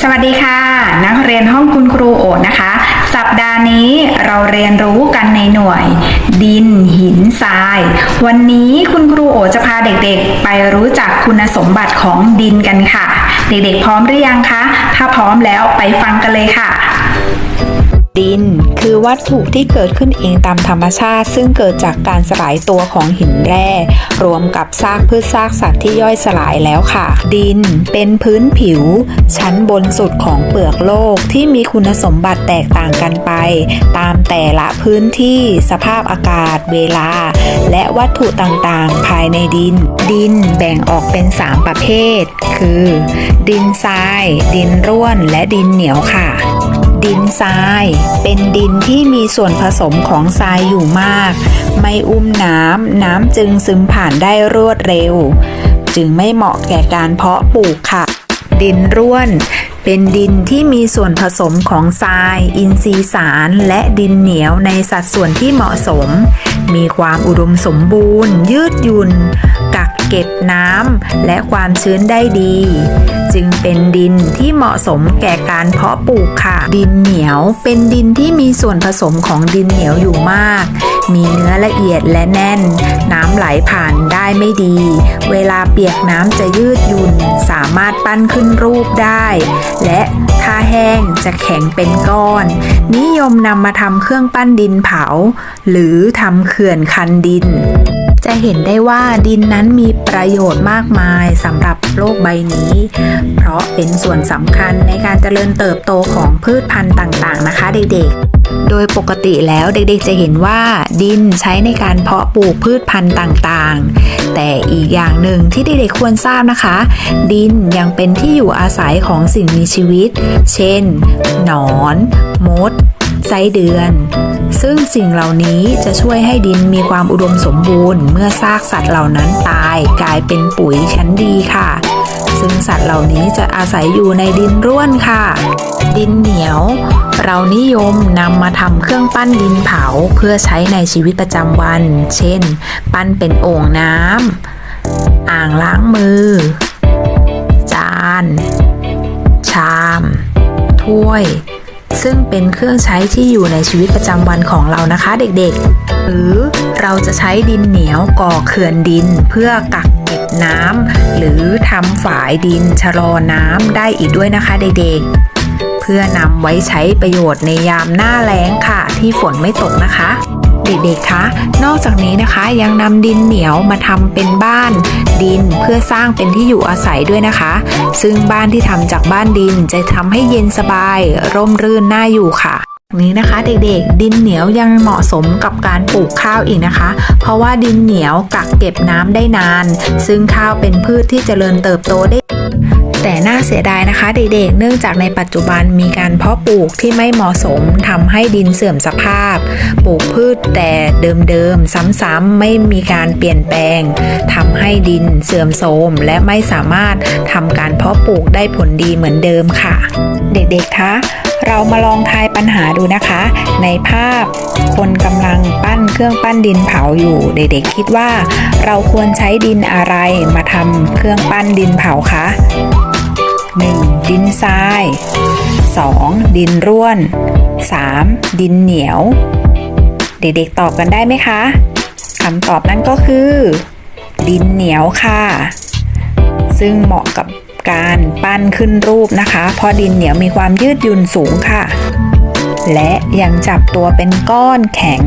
สวัสดีค่ะ นักเรียนห้องคุณครูโอดนะคะ สัปดาห์นี้เราเรียนรู้กันในหน่วย ดินหินทราย วันนี้คุณครูโอจะพาเด็กๆ ไปรู้จักคุณสมบัติของดินกันค่ะ เด็กๆพร้อมหรือยังคะ ถ้าพร้อมแล้วไปฟังกันเลยค่ะ ดิน คือวัตถุที่เกิดขึ้นเองตามธรรมชาติ ซึ่งเกิดจากการสลายตัวของหินแร่ รวมกับซากพืชซากสัตว์ที่ย่อยสลายแล้วค่ะ ดินเป็นพื้นผิว ชั้นบนสุดของเปลือกโลกที่มีคุณสมบัติแตกต่างกันไป ตามแต่ละพื้นที่สภาพอากาศ เวลา และวัตถุต่างๆ ภายในดิน ดินแบ่งออกเป็น 3 ประเภท คือ ดินทราย ดินร่วน และดินเหนียวค่ะ ดินทราย เป็นดินที่มีส่วนผสมของทรายอยู่มาก ไม่อุ้มน้ำ น้ำจึงซึมผ่านได้รวดเร็ว จึงไม่เหมาะแก่การเพาะปลูกค่ะ ดินร่วน เป็นดินที่มีส่วนผสมของทราย อินทรีย์สาร และดินเหนียวในสัดส่วนที่เหมาะสม มีความอุดมสมบูรณ์ ยืดหยุ่นกัก เก็บน้ำและความชื้นได้ดี จึงเป็นดินที่เหมาะสมแก่การเพาะปลูกค่ะ ดินเหนียวเป็นดินที่มีส่วนผสมของดินเหนียวอยู่มาก มีเนื้อละเอียดและแน่น น้ำไหลผ่านได้ไม่ดี เวลาเปียกน้ำจะยืดหยุ่นสามารถปั้นขึ้นรูปได้ และถ้าแห้งจะแข็งเป็นก้อน นิยมนำมาทำเครื่องปั้นดินเผา หรือทำเขื่อนคันดิน จะเห็นได้ว่าดินนั้นมีประโยชน์มากมายสำหรับโลกใบนี้ เพราะเป็นส่วนสำคัญในการเจริญเติบโตของพืชพันธุ์ต่างๆ นะคะ เด็กๆ โดยปกติแล้วเด็กๆจะเห็นว่าดินใช้ในการเพาะปลูกพืชพันธุ์ต่างๆ แต่อีกอย่างหนึ่งที่เด็กๆควรทราบนะคะ ดินยังเป็นที่อยู่อาศัยของสิ่งมีชีวิต เช่น หนอน มด ไส้เดือน ซึ่งสิ่งเหล่านี้จะช่วยให้ดินมีความอุดมสมบูรณ์ เมื่อซากสัตว์เหล่านั้นตายกลายเป็นปุ๋ยชั้นดีค่ะ ซึ่งสัตว์เหล่านี้จะอาศัยอยู่ในดินร่วนค่ะ ดินเหนียว เรานิยมนำมาทำเครื่องปั้นดินเผาเพื่อใช้ในชีวิตประจำวัน เช่น ปั้นเป็นโอ่งน้ำอ่างล้างมือ จาน ชาม ถ้วย ซึ่งเป็นเครื่องใช้ที่อยู่ในชีวิตประจำวันของเรานะคะเด็กๆ หรือเราจะใช้ดินเหนียวก่อเขื่อนดินเพื่อกักเก็บน้ำหรือทำฝายดินชะลอน้ำได้อีกด้วยนะคะเด็กๆ เพื่อนำไว้ใช้ประโยชน์ในยามหน้าแล้งค่ะ ที่ฝนไม่ตกนะคะ เด็กๆคะ นอกจากนี้นะคะยังนำดินเหนียวมาทำเป็นบ้านดินเพื่อสร้างเป็นที่อยู่อาศัยด้วยนะคะ ซึ่งบ้านที่ทำจากบ้านดินจะทำให้เย็นสบาย ร่มรื่นน่าอยู่ค่ะนี้นะคะเด็กๆ ดินเหนียวยังเหมาะสมกับการปลูกข้าวอีกนะคะ เพราะว่าดินเหนียวกักเก็บน้ำได้นาน ซึ่งข้าวเป็นพืชที่เจริญเติบโตได้ แต่น่าเสียดายนะคะเด็กๆ เนื่องจากในปัจจุบันมีการเพาะปลูกที่ไม่เหมาะสมทำให้ดินเสื่อมสภาพ ปลูกพืชแต่เดิมๆ ซ้ำๆไม่มีการเปลี่ยนแปลงทำให้ดินเสื่อมโทรมและไม่สามารถทำการเพาะปลูกได้ผลดีเหมือนเดิมค่ะ เด็กๆ คะเรามาลองทายปัญหาดูนะคะ ในภาพคนกำลังปั้นเครื่องปั้นดินเผาอยู่ เด็กๆคิดว่า เราควรใช้ดินอะไรมาทำเครื่องปั้นดินเผาคะ 1. ดินทราย 2. ดินร่วน 3. ดินเหนียว เด็กๆตอบกันได้ไหมคะคำตอบนั้นก็คือ ดินเหนียวค่ะ ซึ่งเหมาะกับการปั้นขึ้นรูปนะคะ เพราะดินเหนียวมีความยืดหยุ่นสูงค่ะ และยังจับตัวเป็นก้อนแข็ง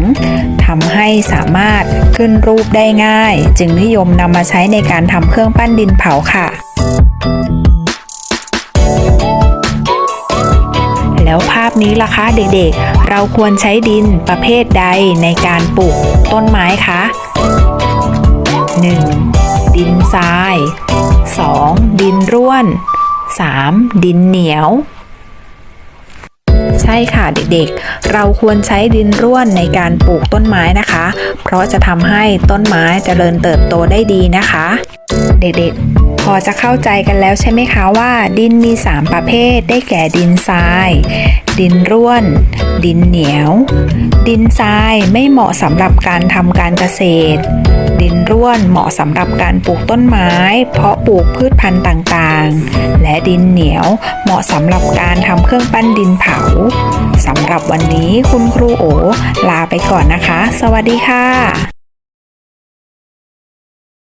ทำให้สามารถขึ้นรูปได้ง่าย จึงนิยมนำมาใช้ในการทำเครื่องปั้นดินเผาค่ะ นี้ล่ะคะเด็กๆ เราควรใช้ดินประเภทใดในการปลูกต้นไม้คะ 1. ดินทราย 2. ดินร่วน 3. ดินเหนียว ใช่ค่ะเด็กๆ เราควรใช้ดินร่วนในการปลูกต้นไม้นะคะ เพราะจะทำให้ต้นไม้เจริญเติบโตได้ดีนะคะ เด็กๆ พอจะเข้าใจกันแล้วใช่ไหมคะว่า ดินมี 3 ประเภทได้แก่ดินทราย ดินร่วน ดินเหนียว ดินทรายไม่เหมาะสำหรับการทำการเกษตร ดินร่วนเหมาะสำหรับการปลูกต้นไม้ เพาะปลูกพืชพันธุ์ต่างๆ และดินเหนียวเหมาะสำหรับการทำเครื่องปั้นดินเผาสำหรับวันนี้คุณครูโอ ลาไปก่อนนะคะ สวัสดีค่ะ